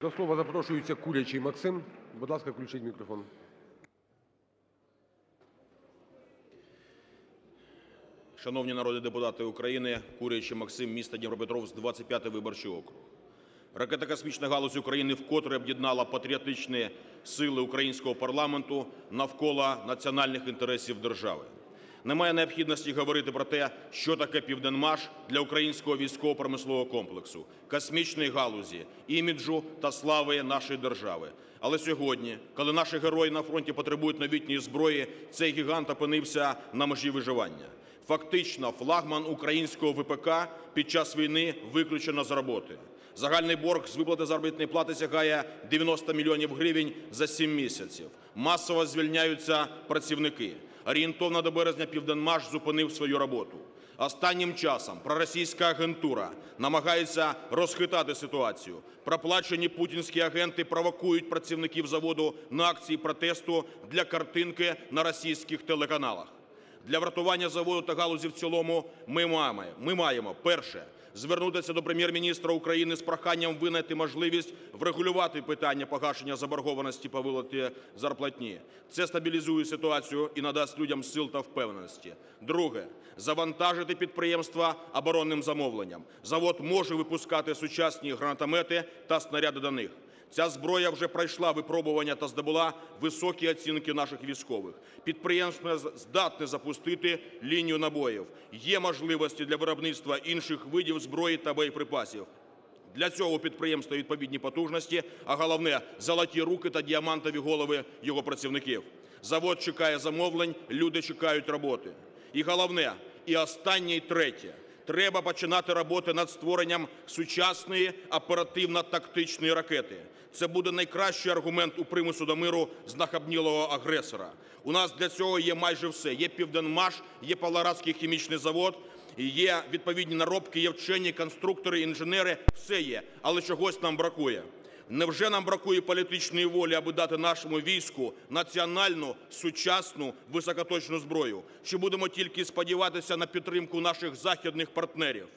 До слова запрошується Курячий Максим. Будь ласка, включіть мікрофон. Шановні народні депутати України, Курячий Максим, місто Дніпропетровськ, 25 виборчий округ. Ракетно-космічна галузь України вкотре об'єднала патріотичні сили українського парламенту навколо національних інтересів держави. Немає необхідності говорити про те, що таке Південмаш для українського військово-промислового комплексу, космічної галузі, іміджу та слави нашої держави. Але сьогодні, коли наші герої на фронті потребують новітньої зброї, цей гігант опинився на межі виживання. Фактично, флагман українського ВПК під час війни виключено з роботи. Загальний борг з виплати заробітної плати сягає 90 мільйонів гривень за 7 місяців. Масово звільняються працівники. Орієнтовно до березня Південмаш зупинив свою роботу. Останнім часом проросійська агентура намагається розхитати ситуацію. Проплачені путінські агенти провокують працівників заводу на акції протесту для картинки на російських телеканалах. Для врятування заводу та галузі в цілому ми маємо, ми маємо перше звернутися до Прем'єр-міністра України з проханням винайти можливість врегулювати питання погашення заборгованості по виплаті зарплатні. Це стабілізує ситуацію і надасть людям сил та впевненості. Друге завантажити підприємства оборонним замовленням. Завод може випускати сучасні гранатомети та снаряди до них. Ця зброя вже пройшла випробування та здобула високі оцінки наших військових. Підприємство здатне запустити лінію набоїв. Є можливості для виробництва інших видів зброї та боєприпасів. Для цього підприємства відповідні потужності, а головне – золоті руки та діамантові голови його працівників. Завод чекає замовлень, люди чекають роботи. І головне, і останнє, і третє. Треба починати роботи над створенням сучасної оперативно-тактичної ракети. Це буде найкращий аргумент у примусу до миру знахабнілого агресора. У нас для цього є майже все. Є «Південмаш», є Павлоградський хімічний завод, є відповідні наробки, є вчені, конструктори, інженери. Все є, але чогось нам бракує. Невже нам бракує політичної волі, аби дати нашому війську національну, сучасну, високоточну зброю? Чи будемо тільки сподіватися на підтримку наших західних партнерів?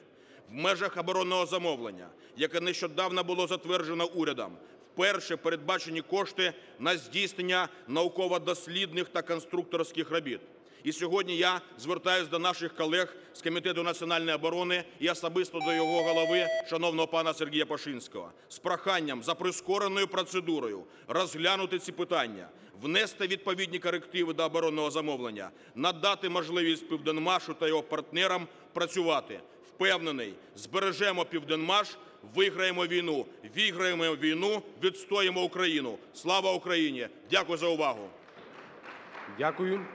В межах оборонного замовлення, яке нещодавно було затверджено урядом, вперше передбачені кошти на здійснення науково-дослідних та конструкторських робіт. І сьогодні я звертаюсь до наших колег з Комітету національної оборони і особисто до його голови, шановного пана Сергія Пашинського, з проханням за прискореною процедурою розглянути ці питання, внести відповідні корективи до оборонного замовлення, надати можливість Південмашу та його партнерам працювати. Впевнений, збережемо Південмаш, виграємо війну, виграємо війну, відстоїмо Україну. Слава Україні! Дякую за увагу. Дякую.